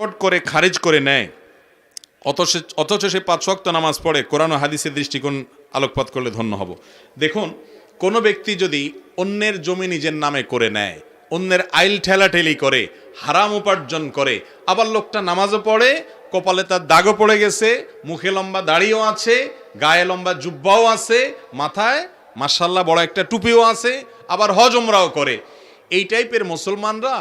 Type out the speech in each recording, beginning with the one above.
পট করে খারিজ করে নেয়। অথচ অথচ সে পাঁচ ওয়াক্ত নামাজ পড়ে, কোরআন হাদিসের দৃষ্টিকোণ আলোকপাত করলে ধন্য হব। দেখুন, কোনো ব্যক্তি যদি অন্যের জমি নিজের নামে করে নেয়, অন্যের আইল ঠেলাঠেলি করে, হারাম উপার্জন করে, আবার লোকটা নামাজও পড়ে, কপালে তার দাগও পড়ে গেছে, মুখে লম্বা দাড়িও আছে, গায়ে লম্বা জুব্বাও আছে, মাথায় মার্শাল্লাহ বড় একটা টুপিও আছে, আবার হজমরাও করে, এই টাইপের মুসলমানরা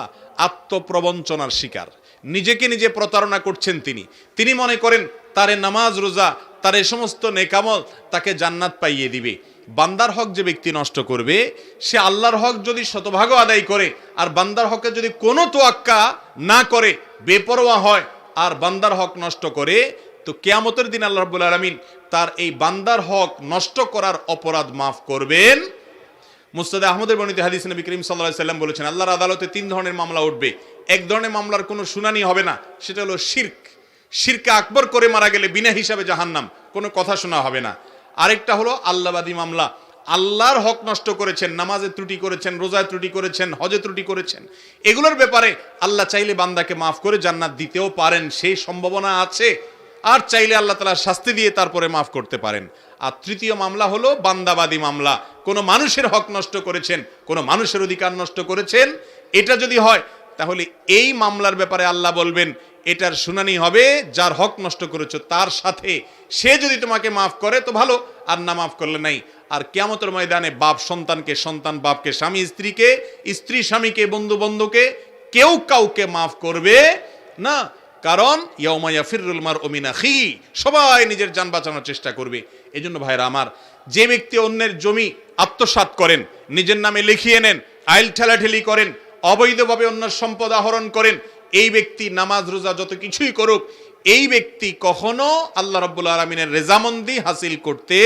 আত্মপ্রবঞ্চনার শিকার। নিজেকে নিজে প্রতারণা করছেন তিনি। তিনি মনে করেন, তারে নামাজ, রোজা, তার এ সমস্ত নেকামল তাকে জান্নাত পাইয়ে দিবে। বান্দার হক যে ব্যক্তি নষ্ট করবে, সে আল্লাহর হক যদি শতভাগও আদায় করে, আর বান্দার হকে যদি কোনো তোয়াক্কা না করে, বেপরোয়া হয়, আর বান্দার হক নষ্ট করে, তো কেয়ামতের দিন আল্লাহ রাব্বুল আলামিন তার এই বান্দার হক নষ্ট করার অপরাধ মাফ করবেন। মুস্তাদে আহমদের বর্ণিত হাদিস নবী করিম সাল্লাহ সাল্লাম বলেছেন, আল্লাহর আদালতে তিন ধরনের মামলা উঠবে। এক ধরনের মামলার কোনো শুনানি হবে না, সেটা হলো শির্ক। শিরকে আকবর করে মারা গেলে বিনা হিসাবে জাহান্নাম, কোনো কথা শোনা হবে না। আরেকটা হলো আল্লাহবাদী মামলা। আল্লাহর হক নষ্ট করেছেন, নামাজে ত্রুটি করেছেন, রোজায় ত্রুটি করেছেন, হজে ত্রুটি করেছেন। এগুলোর ব্যাপারে আল্লাহ চাইলে বান্দাকে মাফ করে জান্নাত দিতেও পারেন, সেই সম্ভাবনা আছে। আর চাইলে আল্লাহ তালা শাস্তি দিয়ে তারপরে মাফ করতে পারেন। আর তৃতীয় মামলা হলো বান্দাবাদী মামলা। কোনো মানুষের হক নষ্ট করেছেন, কোনো মানুষের অধিকার নষ্ট করেছেন, এটা যদি হয়, তাহলে এই মামলার ব্যাপারে আল্লাহ বলবেন, এটার শুনানি হবে, যার হক নষ্ট করেছ তার সাথে। সে যদি তোমাকে মাফ করে, তো ভালো, আর না মাফ করলে নাই। আর কেমতের ময়দানে বাপ সন্তানকে, সন্তান বাপকে, স্বামী স্ত্রীকে, স্ত্রী স্বামীকে বন্ধু বন্ধুকে কেউ কাউকে মাফ করবে না। কারণ ইয়মাইয়া ফিরুল মার ওমিনা খি সবাই নিজের যান বাঁচানোর চেষ্টা করবে। এই জন্য ভাইরা আমার, যে ব্যক্তি অন্যের জমি আত্মসাৎ করেন, নিজের নামে লিখিয়ে নেন, আইল ঠেলাঠেলি করেন, অবৈধভাবে অন্যের সম্পদ আহরণ করেন, এই ব্যক্তি নামাজ, রোজা যত কিছুই করুক, এই ব্যক্তি কখনো আল্লাহ রব্বুল আলমিনের রেজামন্দি হাসিল করতে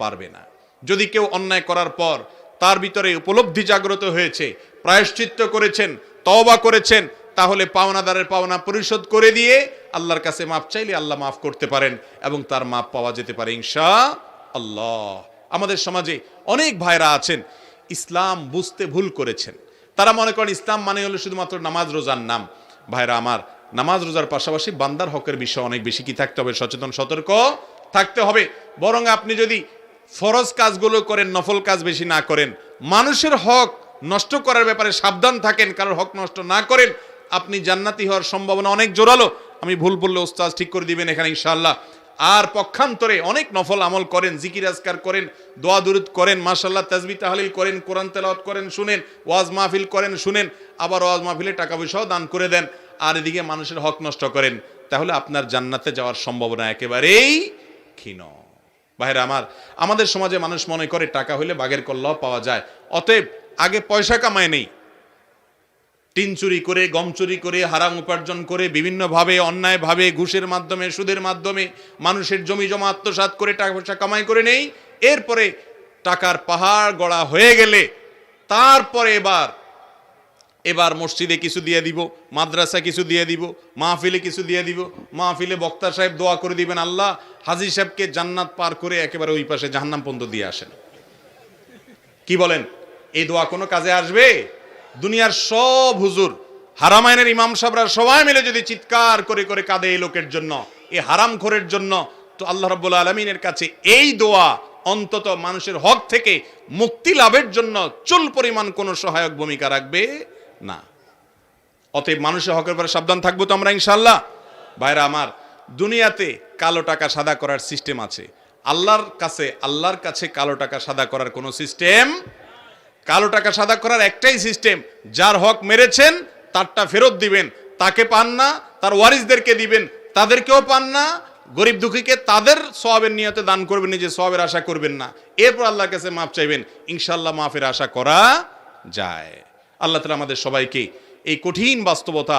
পারবে না। যদি কেউ অন্যায় করার পর তার ভিতরে উপলব্ধি জাগ্রত হয়েছে, প্রায়শ্চিত্ত করেছেন, তওবা করেছেন তাহলে পাওনাদারের পাওনা পরিশোধ করে দিয়ে আল্লাহর কাছে মাপ চাইলে আল্লাহ মাফ করতে পারেন এবং তার মাপ পাওয়া যেতে পারে ইনশা আল্লাহ আমাদের সমাজে অনেক ভাইরা আছেন, ইসলাম বুঝতে ভুল করেছেন। তারা মনে করেন ইসলাম মানে হলো শুধুমাত্র নামাজ রোজার নাম। ভাইরা আমার, নামাজ রোজার পাশাপাশি বান্দার হকের বিষয়ে অনেক বেশি কি থাকতে হবে? সচেতন, সতর্ক থাকতে হবে। বরং আপনি যদি ফরজ কাজগুলো করেন, নফল কাজ বেশি না করেন, মানুষের হক নষ্ট করার ব্যাপারে সাবধান থাকেন, কারোর হক নষ্ট না করেন আপনি জান্নাতি হওয়ার সম্ভাবনা অনেক জোরালো। আমি ভুল বললে ওস্তাজ ঠিক করে দিবেন এখানে ইনশাআল্লাহ। আর পক্ষান্তরে অনেক নফল আমল করেন, জিকির আজকার করেন, দোয়া দুরুদ করেন মাশাল্লাহ তাজবি তাহলিল করেন, কোরআন তেলাওয়াত করেন, শুনেন, ওয়াজ মাহফিল করেন, শুনেন, আবার ওয়াজ মাহফিলে টাকা পয়সাও দান করে দেন, আর এদিকে মানুষের হক নষ্ট করেন। তাহলে আপনার জান্নাতে যাওয়ার সম্ভাবনা একেবারেই ক্ষীণ। ভাইরা আমার, আমাদের সমাজে মানুষ মনে করে টাকা হইলে বাঘের কল্লাও পাওয়া যায়। অতএব আগে পয়সা কামায় নেই টিন চুরি করে, গম চুরি করে, হারাম উপার্জন করে, বিভিন্নভাবে, অন্যায়ভাবে, ঘুষের মাধ্যমে, সুদের মাধ্যমে মানুষের জমি জমা, আত্মসাৎ করে টাকা পয়সা কামাই করে নেই। এরপরে টাকার পাহাড় গড়া হয়ে গেলে তারপরে এবার এবার মসজিদে কিছু দিয়ে দিব মাদ্রাসা কিছু দিয়ে দিব, মাহফিলে কিছু দিয়ে দিব, মাহফিলে বক্তা সাহেব দোয়া করে দিবেন আল্লাহ, হাজি সাহেবকে জান্নাত পার করে একেবারে ওই পাশে জাহান্নাম পর্যন্ত দিয়ে আসেন। কি বলেন? এই দোয়া কোনো কাজে আসবে? দুনিয়ার সব হুজুর হারামায়নের ইমাম সাহরা সবাই মিলে যদি চিৎকার করে করে কাঁদে এই লোকের জন্য, এই হারাম খোরের জন্য, তো আল্লাহ রব্বুল আলমিনের কাছে এই দোয়া অন্তত মানুষের হক থেকে মুক্তি লাভের জন্য চুল পরিমাণ কোনো সহায়ক ভূমিকা রাখবে না। অতএব মানুষের হকের পরে সাবধান থাকব তো আমরা ইনশাল্লাহ ভাইরা আমার, দুনিয়াতে কালো টাকা সাদা করার সিস্টেম আছে। আল্লাহর কাছে আল্লাহর কাছে কালো টাকা সাদা করার কোনো সিস্টেম কালো টাকা সাদা করার একটাই সিস্টেম যার হক মেরেছেন, তারটা ফেরত দিবেন। তাকে পান না, তার ওয়ারিসদেরকে দিবেন। তাদেরকেও পান না, গরিব দুঃখীকে তাদের সবের নিয়তে দান করবেন নিজে সবের আশা করবেন না। এরপর আল্লাহর কাছে মাফ চাইবেন। ইনশাল্লাহ মাফের আশা করা যায়। আল্লাহ তালা আমাদের সবাইকে এই কঠিন বাস্তবতা,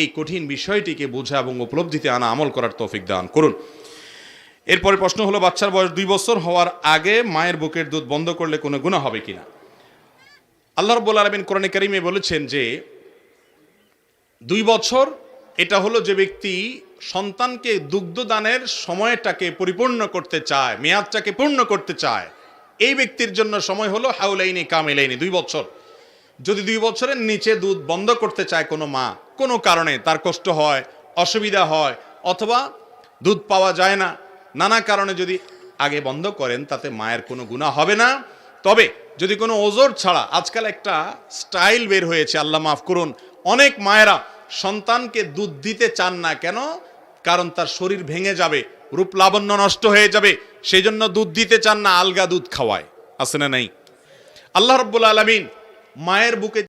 এই কঠিন বিষয়টিকে বোঝা এবং উপলব্ধিতে আনা আমল করার তৌফিক দান করুন। এরপরে প্রশ্ন হলো, বাচ্চার বয়স দুই বছর হওয়ার আগে মায়ের বুকের দুধ বন্ধ করলে কোনো গুণা হবে কিনা? আল্লাহ রব্বুল আলমিন কোরআনে কারিমে বলেছেন যে, দুই বছর এটা হলো যে ব্যক্তি সন্তানকে দুগ্ধদানের সময়টাকে পরিপূর্ণ করতে চায়, মেয়াদটাকে পূর্ণ করতে চায়, এই ব্যক্তির জন্য সময় হলো হাউলাইনি কামেলাইনি, দুই বছর। যদি দুই বছরের নিচে দুধ বন্ধ করতে চায় কোনো মা, কোনো কারণে তার কষ্ট হয়, অসুবিধা হয়, অথবা দুধ পাওয়া যায় না, নানা কারণে যদি আগে বন্ধ করেন, তাতে মায়ের কোনো গুণা হবে না। তবে যদি কোনো ওজোর ছাড়া আজকাল একটা স্টাইল বের হয়েছে, আল্লাহ মাফ করুন, অনেক মায়েরা সন্তানকে দুধ দিতে চান না কেন? কারণ তার শরীর ভেঙে যাবে, রূপ লাবণ্য নষ্ট হয়ে যাবে সেই জন্য দুধ দিতে চান না, আলগা দুধ খাওয়ায়। আসে না নাই? আল্লাহ রব্বুল আলমিন মায়ের বুকে